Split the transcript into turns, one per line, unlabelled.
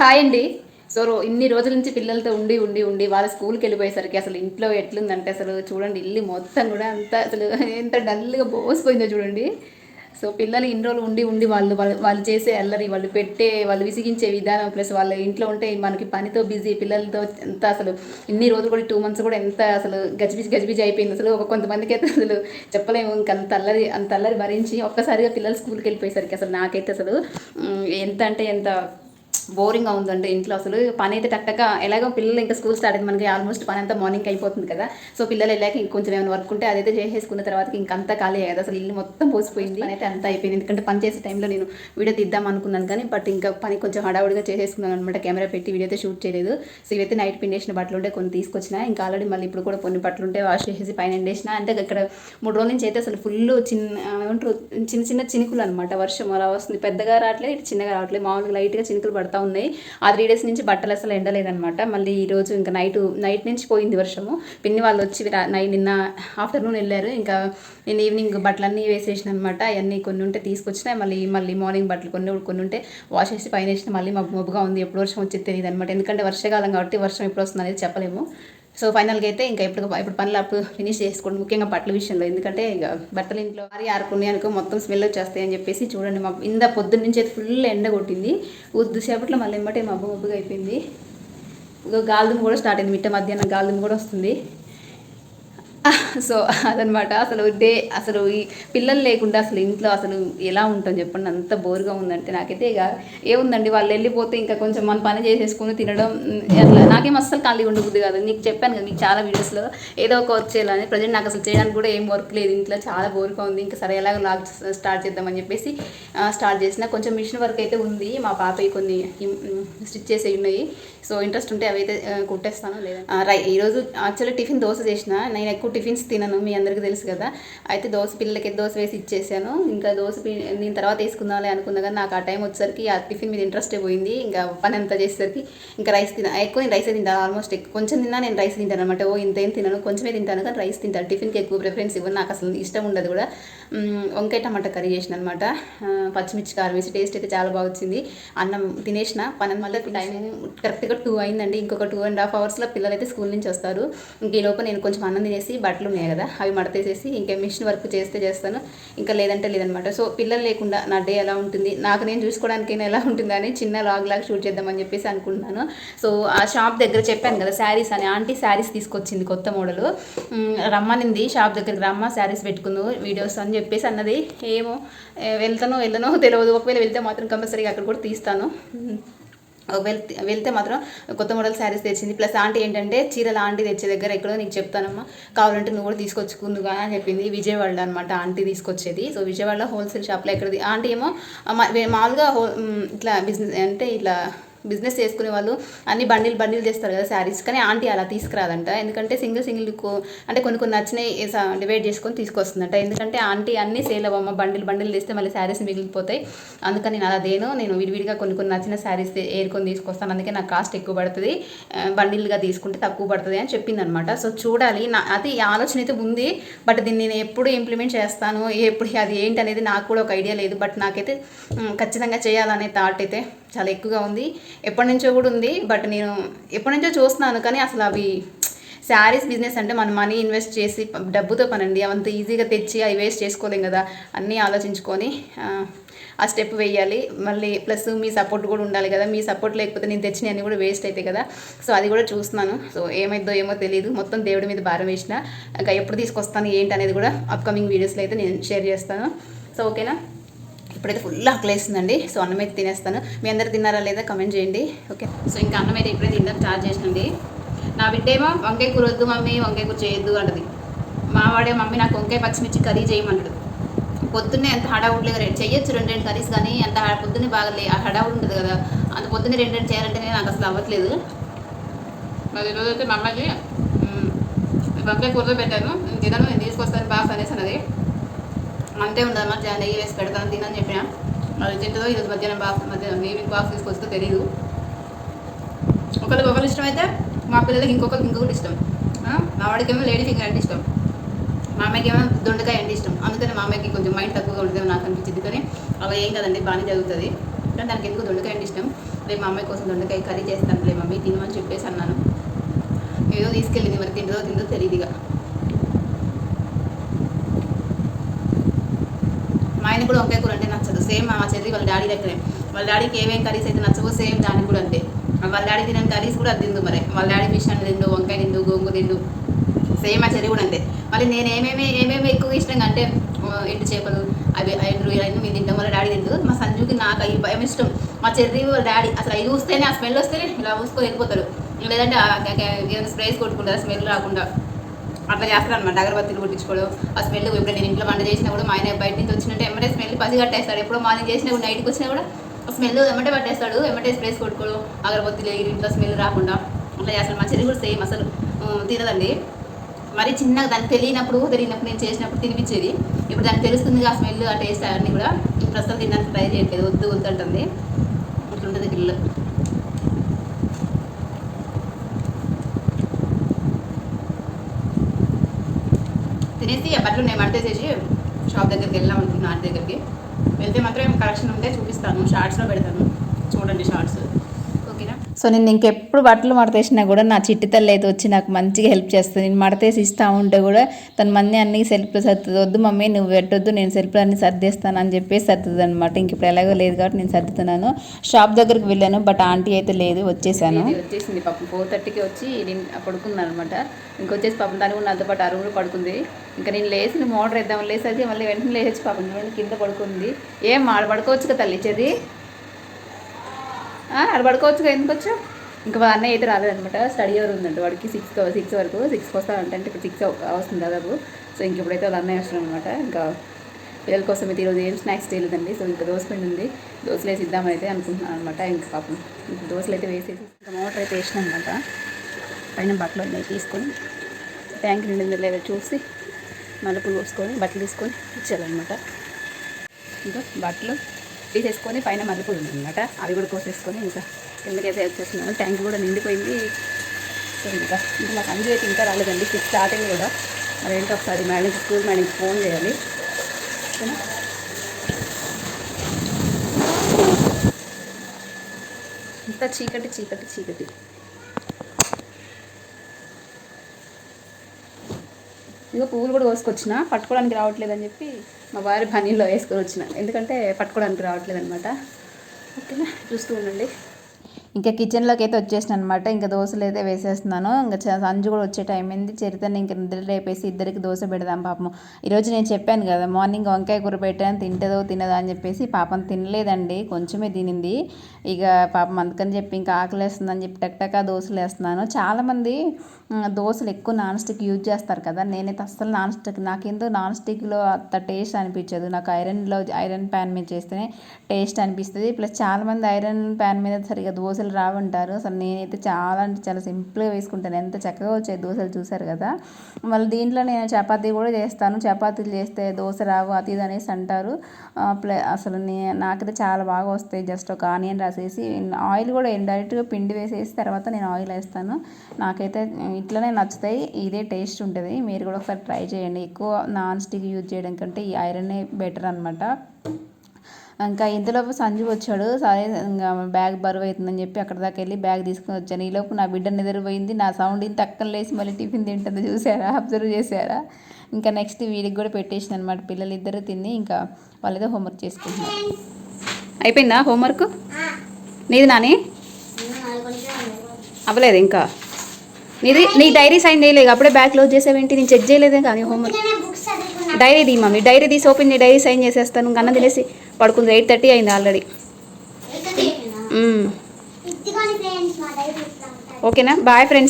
Hi అండి so రో- ఇన్ని రోజుల నుంచి పిల్లలతో ఉండి ఉండి ఉండి వాళ్ళ స్కూల్కి వెళ్ళిపోయేసరికి అసలు ఇంట్లో ఎట్లుందంటే అసలు చూడండి ఇల్లు మొత్తం కూడా అంత అసలు ఎంత డల్గా బోసిపోయిందో చూడండి. సో పిల్లలు ఇన్ని రోజులు ఉండి ఉండి వాళ్ళు వాళ్ళు వాళ్ళు చేసే అల్లరి వాళ్ళు పెట్టే వాళ్ళు విసిగించే విధానం ప్లస్ వాళ్ళ ఇంట్లో ఉంటే మనకి పనితో బిజీ పిల్లలతో ఎంత అసలు ఇన్ని రోజులు కూడా టూ మంత్స్ కూడా ఎంత అసలు గజిబిజి గజిబిజి అయిపోయింది. అసలు ఒక కొంతమందికి అయితే అసలు చెప్పలేము ఇంకా అంత అల్లరి అంత అల్లరి భరించి ఒక్కసారిగా పిల్లలు స్కూల్కి వెళ్ళిపోయేసరికి అసలు నాకైతే అసలు ఎంత అంటే ఎంత బోరింగ్గా ఉందంటే ఇంట్లో అసలు పని అయితే టక్కగా ఎలాగో పిల్లలు ఇంకా స్కూల్ స్టార్ట్ అయింది మనకి ఆల్మోస్ట్ పని అంతా మార్నింగ్ అయిపోతుంది కదా. సో పిల్లలు వెళ్ళాక ఇంకొంచెం ఏమైనా వర్క్ ఉంటే అదైతే చేసేసుకున్న తర్వాత ఇంకంతా ఖాళీ అయ్యేది అసలు ఇల్లు మొత్తం పోసిపోయింది. పని అయితే అంతా అయిపోయింది. ఎందుకంటే పని చేసే టైంలో నేను వీడియో తీద్దాం అనుకున్నాను కానీ బట్ ఇంకా పని కొంచెం హడావుడిగా చేసేసుకున్నాను అనమాట. కెమెరా పెట్టి వీడియో అయితే షూట్ చేయలేదు. సో ఇవైతే నైట్ పిండేసిన బట్టలు ఉంటే కొన్ని తీసుకొచ్చిన ఇంకా ఆల్రెడీ మళ్ళీ ఇప్పుడు కూడా కొన్ని బట్టలు ఉంటే వాష్ చేసేసి పైన ఎండేసిన. అంటే ఇక్కడ మూడు రోజుల నుంచి అయితే అసలు ఫుల్ చిన్న ఏమంటారు చిన్న చిన్న చినుకులు అనమాట. వర్షం అలా వస్తుంది. పెద్దగా రావట్లేదు ఇటు చిన్నగా రావట్లేదు. మామూలుగా లైట్గా చినుకులు పడతా ఉన్నాయి ఆ త్రీ డేస్ నుంచి బట్టలు అసలు ఎండలేదనమాట మళ్ళీ ఈరోజు ఇంకా నైట్ నైట్ నుంచి పోయింది వర్షము. పిన్ని వాళ్ళు వచ్చి నైట్ నిన్న ఆఫ్టర్నూన్ వెళ్ళారు. ఇంకా నేను ఈవినింగ్ బట్టలన్నీ వేసేసిన అనమాట అవన్నీ కొన్ని ఉంటే తీసుకొచ్చిన మళ్ళీ మళ్ళీ మార్నింగ్ బట్టలు కొన్ని కొన్ని ఉంటే వాష్ చేసి పైన వేసిన మళ్ళీ మబ్బుగా ఉంది. ఎప్పుడు వర్షం వచ్చేది తెలియదు అనమాట ఎందుకంటే వర్షాకాలం కాబట్టి వర్షం ఎప్పుడు వస్తుంది అనేది చెప్పలేము. సో ఫైనల్గా అయితే ఇంకా ఇప్పుడు ఇప్పుడు పనులు అప్పుడు ఫినిష్ చేసుకోండి ముఖ్యంగా బట్టల విషయంలో. ఎందుకంటే ఇక బట్టలు ఇంట్లో ఆరి ఆరుకున్నాయి అనుకో మొత్తం స్మెల్ వచ్చేస్తాయి అని చెప్పేసి చూడండి మా ఇంత పొద్దున్న నుంచి అయితే ఫుల్ ఎండ కొట్టింది. ఉద్దుసేపట్లో మళ్ళీ ఎమ్మటే మబ్బు మబ్బుగా అయిపోయింది. ఇంకా గాలిదుమ్ము కూడా స్టార్ట్ అయింది. మిట్ట మధ్యాహ్నం గాలిదుమ కూడా వస్తుంది. సో అదనమాట. అసలు డే అసలు ఈ పిల్లలు లేకుండా అసలు ఇంట్లో అసలు ఎలా ఉంటాం చెప్పండి. అంత బోర్గా ఉందంటే నాకైతే ఇక ఏముందండి? వాళ్ళు వెళ్ళిపోతే ఇంకా కొంచెం మన పని చేసేసుకుని తినడం అట్లా. నాకేం అస్సలు ఖాళీ ఉండబుద్ది కాదు. నీకు చెప్పాను కదా మీకు చాలా వీడియోస్లో ఏదో ఒక వర్క్ చేయాలని ప్రజెంట్ నాకు అసలు చేయడానికి కూడా ఏం వర్క్ లేదు. ఇంట్లో చాలా బోర్గా ఉంది. ఇంకా సరే ఎలాగో లాగ్ స్టార్ట్ చేద్దామని చెప్పేసి స్టార్ట్ చేసిన. కొంచెం మిషన్ వర్క్ అయితే ఉంది. మా పాపయ్య కొన్ని స్టిచ్ చేసేవి ఉన్నాయి. సో ఇంట్రెస్ట్ ఉంటే అవైతే ఆ, కుట్టేస్తాను. లేదా రై ఈరోజు యాక్చువల్లీ టిఫిన్ దోశ చేసిన నేను ఎక్కువ టిఫిన్స్ తినను మీ అందరికీ తెలుసు కదా. అయితే దోశ పిల్లలకి దోశ వేసి ఇచ్చేసాను. ఇంకా దోశ నేను తర్వాత వేసుకుందాంలే అనుకున్నా కానీ నాకు ఆ టైం వచ్చేసరికి ఆ టిఫిన్ మీద ఇంట్రెస్టే పోయింది. ఇంకా పని అంతా చేసేసరికి ఇంకా రైస్ తిన ఎక్కువ నేను రైస్ తింటాను ఆల్మోస్ట్ ఎక్కువ. కొంచెం తిన్నా నేను రైస్ తింటాను అనమాట ఓ ఇంత ఏం తినను కొంచెమే తింటాను కానీ రైస్ తింటాను టిఫిన్కి ఎక్కువ ప్రిఫరెన్స్ ఇవ్వను. నాకు అసలు ఇష్టం ఉండదు కూడా. వంకాయ టమాటా కర్రీ చేసిన అనమాట పచ్చిమిర్చి కారం వేసి టేస్ట్ అయితే చాలా బాగా వచ్చింది. అన్నం తినేసిన. పని మళ్ళీ టైం కరెక్ట్గా టూ అయిందండి. ఇంకొక టూ అండ్ హాఫ్ అవర్స్లో పిల్లలు అయితే స్కూల్ నుంచి వస్తారు. ఇంక ఈ లోపు నేను కొంచెం అన్నం తినేసి బట్టలు ఉన్నాయి కదా అవి మడతేసేసి ఇంకా మిషన్ వర్క్ చేస్తే చేస్తాను. ఇంకా లేదంటే లేదనమాట. సో పిల్లలు లేకుండా నా డే ఎలా ఉంటుంది నాకు నేను చూసుకోవడానికైనా ఎలా ఉంటుంది అని చిన్న లాగ్ లాగ్ షూట్ చేద్దామని చెప్పేసి అనుకుంటున్నాను. సో ఆ షాప్ దగ్గర చెప్పాను కదా శారీస్ అని. ఆంటీ శారీస్ తీసుకొచ్చింది కొత్త మోడల్ రమ్మనింది షాప్ దగ్గరికి రమ్మ శారీస్ పెట్టుకుందు వీడియోస్ అని చెప్పేసి అన్నది. ఏమో వెళ్తానో వెళ్ళనో తెలియదు. ఒకవేళ వెళ్తే మాత్రం కంపల్సరీగా అక్కడ కూడా తీస్తాను. వెళ్తే వెళ్తే మాత్రం కొత్త మోడల్ శారీస్ తెచ్చింది. ప్లస్ ఆంటీ ఏంటంటే చీర ఆంటీ తెచ్చే దగ్గర ఎక్కడో నీకు చెప్తానమ్మా కావాలంటే నువ్వు కూడా తీసుకొచ్చుకుందుగా అని చెప్పింది. విజయవాడలో అనమాట ఆంటీ తీసుకొచ్చేది. సో విజయవాడలో హోల్సేల్ షాప్లో ఎక్కడది? ఆంటీ ఏమో మామూలుగా హో ఇట్లా బిజినెస్ అంటే ఇట్లా బిజినెస్ చేసుకునే వాళ్ళు అన్ని బండిల్ బండిల్ చేస్తారు కదా శారీస్ కానీ ఆంటీ అలా తీసుకురాదంట. ఎందుకంటే సింగిల్ సింగిల్ అంటే కొన్ని కొన్ని నచ్చినాయి డివైడ్ చేసుకొని తీసుకొస్తుందంట. ఎందుకంటే ఆంటీ అన్ని సేల్ అవ్వమ్మ బండిల్ బండిల్ తెస్తే మళ్ళీ శారీస్ మిగిలిపోతాయి. అందుకని నేను అలా దేను నేను విడివిడిగా కొన్ని కొన్ని నచ్చిన శారీస్ ఏరుకొని తీసుకొస్తాను. అందుకే నాకు కాస్ట్ ఎక్కువ పడుతుంది. బండిల్గా తీసుకుంటే తక్కువ పడుతుంది అని చెప్పింది అనమాట సో చూడాలి నా అది ఆలోచన అయితే ఉంది. బట్ దీన్ని నేను ఎప్పుడు ఇంప్లిమెంట్ చేస్తాను? ఎప్పుడు అది ఏంటి అనేది నాకు కూడా ఒక ఐడియా లేదు. బట్ నాకైతే ఖచ్చితంగా చేయాలనే థాట్ అయితే చాలా ఎక్కువగా ఉంది. ఎప్పటి నుంచో కూడా ఉంది. బట్ నేను ఎప్పటి నుంచో చూస్తున్నాను. కానీ అసలు అవి శారీస్ బిజినెస్ అంటే మనం మనీ ఇన్వెస్ట్ చేసి డబ్బుతో పనండి. అంత ఈజీగా తెచ్చి అవి వేస్ట్ చేసుకోలేం కదా. అన్నీ ఆలోచించుకొని ఆ, ఆ స్టెప్ వేయాలి. మళ్ళీ ప్లస్ మీ సపోర్ట్ కూడా ఉండాలి కదా. మీ సపోర్ట్ లేకపోతే నేను తెచ్చిన అన్నీ కూడా వేస్ట్ అవుతాయి కదా. సో అది కూడా చూస్తున్నాను. సో ఏమైందో ఏమో తెలియదు మొత్తం దేవుడి మీద భారం వేసిన ఇంకా ఎప్పుడు తీసుకొస్తాను ఏంటి అనేది కూడా అప్కమింగ్ వీడియోస్లో అయితే నేను షేర్ చేస్తాను. సో ఓకేనా? ఇప్పుడైతే ఫుల్ ఆకలేస్తుందండి సో అన్నం అయితే తినేస్తాను. మీ అందరు తిన్నారా లేదా కమెంట్ చేయండి. ఓకే సో ఇంకా అన్నం అయితే ఇప్పుడే తిందాం స్టార్ట్ చేసినండి. నా బిడ్డ ఏమో వంకాయ కూర వద్దు మమ్మీ వంకాయ కూర చేయొద్దు అంటది. మావాడే మమ్మీ నాకు వంకాయ పచ్చిమిర్చి కర్రీ చేయమంటాడు. పొద్దున్నే ఎంత హడావుడ్లుగా రేట్ చేయొచ్చు రెండు రెండు కర్రీస్ కానీ అంత పొద్దున్నే బాగా లే- ఆ హడావుడు ఉంటుంది కదా అంత పొద్దున్నే రెండు రెండు చేయాలంటేనే నాకు అసలు అవ్వట్లేదు. మరి ఈరోజు అయితే మమ్మల్ని వంకాయ కూరలో పెట్టాను తినను నేను తీసుకొస్తాను బాగా అనేసి అన్నది. అంతే ఉండదు మరి నెయ్యి వేసి పెడతాను తినని చెప్పిన. అది తింటుందో ఈరోజు మధ్యాహ్నం బాక్స్ మధ్యాహ్నం ఈవినింగ్ బాక్స్ తీసుకొస్తే తెలియదు ఒకరికి ఒకరు ఇష్టం అయితే మా పిల్లలకి ఇంకొకరికి ఇంకొకటి ఇష్టం. మావాడికి మా వాడికేమో లేడీ ఫింగర్ అంటే ఇష్టం. మా అమ్మకి ఏమో దొండకాయ అంటే ఇష్టం. అందుకని మా అమ్మాయికి కొంచెం మైండ్ తక్కువగా ఉంటుంది నాకు అనిపించింది. కానీ అలా ఏం కదండి బాగానే జరుగుతుంది. కానీ దానికి ఎందుకు దొండకాయ అంటే ఇష్టం? రేపు మా అమ్మాయి కోసం దొండకాయ కర్రీ చేస్తాను లే మమ్మీ తినమని చెప్పేసి అన్నాను. ఏదో తీసుకెళ్ళింది మరి తిందో తిందో తెలియదు ఆయన కూడా వంకాయ కూర అంటే నచ్చదు. సేమ్ మా చెల్లి వాళ్ళ డాడీ దగ్గరే. వాళ్ళ డాడీకి ఏమేం కర్రీస్ అయితే నచ్చవో సేమ్ దానికి కూడా అంతే. వాళ్ళ డాడీ తినే కర్రీస్ కూడా అది తిందు మరి. వాళ్ళ డాడీ ఫిష్ అని తిండు వంకాయ తిండు గోంగు తిండు. సేమ్ ఆ చెల్లి కూడా అంతే. మళ్ళీ నేను ఏమేమి ఏమేమి ఎక్కువ ఇష్టంగా అంటే ఎండు చేపలు అవి ఎండు ఇవన్నీ మేము తింటాం. వాళ్ళ డాడీ తిండు. మా సంజుకి నాకు అవి భయం ఇష్టం. మా చెర్రీ వాళ్ళ డాడీ అసలు అవి చూస్తేనే ఆ స్మెల్ వస్తేనే ఇలా మూసుకొని వెళ్ళిపోతారు లేదంటే స్ప్రేస్ కొట్టుకుంటారు స్మెల్ రాకుండా. అట్లా చేస్తారు అనమాట అగరబత్తులు కుట్టించుకోవడం ఆ స్మెల్ ఇప్పుడు నేను ఇంట్లో వంట చేసినా కూడా మా ఆయన బయట నుంచి వచ్చినట్టు ఎమ్మటే స్మెల్ పసి కట్టేస్తాడు. ఎప్పుడో మార్నింగ్ చేసినా కూడా నైట్కి వచ్చినా కూడా ఆ స్మెల్ ఎమ్మటే పట్టేస్తాడు. ఎమ్మటే స్ప్రేస్ కొట్టుకోవడం అగరబత్తులు ఎగిరి ఇంట్లో స్మెల్ రాకుండా అట్లా చేస్తాడు. మా చెల్లి కూడా సేమ్ అసలు తినదండి. మరి చిన్నగా దానికి తెలియనప్పుడు తెలియనప్పుడు నేను చేసినప్పుడు తినిపించేది. ఇప్పుడు దానికి తెలుస్తుంది ఆ స్మెల్ ఆ టేస్ట్ అవన్నీ కూడా. ప్రస్తుతం తినడానికి ట్రై చేయట్లేదు. వద్దు వద్దు అంటుంది. ఇట్లుంటుంది గిల్లు తినేసి ఆ బట్టలు నేను మడతేసేసి షాప్ దగ్గరికి వెళ్ళాం అనుకుంటున్నాను ఆర్ట్ దగ్గరికి. వెళ్తే మాత్రం కలెక్షన్ ఉంటే చూపిస్తాను షార్ట్స్లో పెడతాను. చూడండి షార్ట్స్.
సో నేను ఇంకెప్పుడు బట్టలు మడతేసినా కూడా నా చిట్టి తల్లి అయితే వచ్చి నాకు మంచిగా హెల్ప్ చేస్తుంది. నేను మడతేసి ఇస్తా ఉంటే కూడా తన మంది అన్ని సెల్ఫ్లో సర్దుతుంది. వద్దు మమ్మీ నువ్వు పెట్టొద్దు నేను సెల్ఫ్లో అన్ని సర్దేస్తాను అని చెప్పేసి సర్దుతుంది అనమాట ఇంక ఇప్పుడు ఎలాగో లేదు కాబట్టి నేను సర్దుతున్నాను. షాప్ దగ్గరికి వెళ్ళాను బట్ ఆంటీ అయితే లేదు వచ్చేసాను.
వచ్చేసింది పాపం. ఫోర్ థర్టీకి వచ్చి నేను పడుకున్నాను అనమాట ఇంకొచ్చేసి పాపం దాని కూడా నాతో పాటు అరువులు పడుకుంది. ఇంకా నేను లేచి మోటర్ వేద్దాం లేసరికి మళ్ళీ వెంటనే లేచి పాపం చూడండి కింద పడుకుంది. ఏం ఆడ పడుకోవచ్చు కదా తల్లి చెర్రి పడుకోవచ్చు కదా ఎందుకు వచ్చా ఇంకా మా అన్నయ్య అయితే రాలేదనమాట స్టడీ అవర్ ఉందంట. వాడికి సిక్స్ సిక్స్ వరకు సిక్స్కి వస్తానంటే అంటే ఇప్పుడు సిక్స్ వస్తుంది దాదాపు. సో ఇంక ఇప్పుడైతే వాళ్ళ అన్నయ్య వస్తున్నాడు అనమాట ఇంకా పిల్లల కోసం అయితే ఈరోజు ఏం స్నాక్స్ చేయలేదండి. సో ఇంకా దోశ పిండి ఉంది. దోశలు వేసి ఇద్దామని అయితే అనుకుంటున్నాను అనమాట ఇంకా పాపం ఇంకా దోశలు అయితే వేసేసి ఇంకా మోటార్ అయితే వేసినాం అనమాట పైన బట్టలు ఉన్నాయి తీసుకొని ట్యాంక్ నిండిందో లేదో చూసి నలుపులు పోసుకొని బట్టలు తీసుకొని ఇచ్చేయాలన్నమాట ఇంకా బట్టలు తీసేసుకొని పైన మల్లెపూలు ఉన్నాయన్నమాట అవి కూడా కోసేసుకొని ఇంకా కిందకైతే వచ్చేస్తున్నాను ట్యాంక్ కూడా నిండిపోయింది. సో ఇంకా ఇంకా మాకు అంజు అయితే ఇంకా రాలేదండి. స్టార్టింగ్ కూడా. మరి ఏంటో ఒకసారి మేడం స్కూల్ మేడంకి ఫోన్ చేయాలి. ఓకేనా? ఇంత చీకటి చీకటి చీకటి. ఇంకా పువ్వులు కూడా కోసుకొచ్చిన. పట్టుకోవడానికి రావట్లేదని చెప్పి మా వారి పనీలో వేసుకొని వచ్చిన. ఎందుకంటే పట్టుకోవడానికి రావట్లేదు అనమాట ఓకేనా? చూస్తూ ఉండండి.
ఇంకా కిచెన్లోకి అయితే వచ్చేసిన అనమాట ఇంకా దోశలు అయితే వేసేస్తున్నాను. ఇంకా సంజు కూడా వచ్చే టైం అయింది. చరితని ఇంక నిద్ర రేపేసి ఇద్దరికి దోశ పెడదాం పాపం ఈరోజు నేను చెప్పాను కదా మార్నింగ్ వంకాయ కూర పెట్టాను తింటదో తినదో అని చెప్పేసి పాపం తినలేదండి. కొంచెమే తినింది. ఇక పాపం అందుకని చెప్పి ఇంకా ఆకలేస్తుందని చెప్పి టక్ టక్ దోశలు వేస్తున్నాను. చాలామంది దోశలు ఎక్కువ నాన్ స్టిక్ యూజ్ చేస్తారు కదా. నేనైతే అస్సలు నాన్ స్టిక్ నాకేందో నాన్ స్టిక్లో అంత టేస్ట్ అనిపించదు. నాకు ఐరన్లో ఐరన్ ప్యాన్ మీద చేస్తేనే టేస్ట్ అనిపిస్తుంది. ప్లస్ చాలామంది ఐరన్ ప్యాన్ మీద సరిగా దోశలు రావంటారు. అసలు నేనైతే చాలా అంటే చాలా సింపుల్గా వేసుకుంటాను. ఎంత చక్కగా వచ్చాయి దోశలు చూసారు కదా. మళ్ళీ దీంట్లో నేను చపాతీ కూడా చేస్తాను. చపాతీలు చేస్తే దోశ రావు అది ఇది అనేసి అంటారు. ప్లే అసలు నే నాకైతే చాలా బాగా వస్తాయి. జస్ట్ ఒక ఆనియన్ రాసేసి ఆయిల్ కూడా డైరెక్ట్గా పిండి వేసేసి తర్వాత నేను ఆయిల్ వేస్తాను. నాకైతే ఇట్లనే నచ్చుతాయి. ఇదే టేస్ట్ ఉంటుంది. మీరు కూడా ఒకసారి ట్రై చేయండి. ఎక్కువ నాన్ స్టిక్ యూజ్ చేయడం కంటే ఈ ఐరనే బెటర్ అనమాట ఇంకా ఇంతలోపు సంజు వచ్చాడు. సరే ఇంకా బ్యాగ్ బరువు అవుతుందని చెప్పి అక్కడ దాకా వెళ్ళి బ్యాగ్ తీసుకొని వచ్చాను. ఈలోపు నా బిడ్డ నిద్రపోయింది. నా సౌండ్ ఇంత అక్కన లేసి మళ్ళీ టిఫిన్ తింటుంది చూసారా? అబ్జర్వ్ చేశారా ఇంకా నెక్స్ట్ వీడికి కూడా పెట్టేసిన అనమాట పిల్లలు ఇద్దరు తిని ఇంకా వాళ్ళేదో హోంవర్క్ చేసుకుంటున్నారు.
అయిపోయిందా హోంవర్క్? నీది నాని? అవ్వలేదు ఇంకా. నీది నీ డైరీ సైన్ చేయలేదు అప్పుడే బ్యాగ్ క్లోజ్ చేసేవేంటి? నేను చెక్ చేయలేదే కానీ హోంవర్క్. డైరీ తీ మమ్మీ డైరీ తీసి ఓపెన్ చేయి డైరీ సైన్ చేసేస్తాను. అన్నం తినేసి పడుకుంది ఎయిట్ థర్టీ అయింది ఆల్రెడీ. ఓకేనా? Bye friends.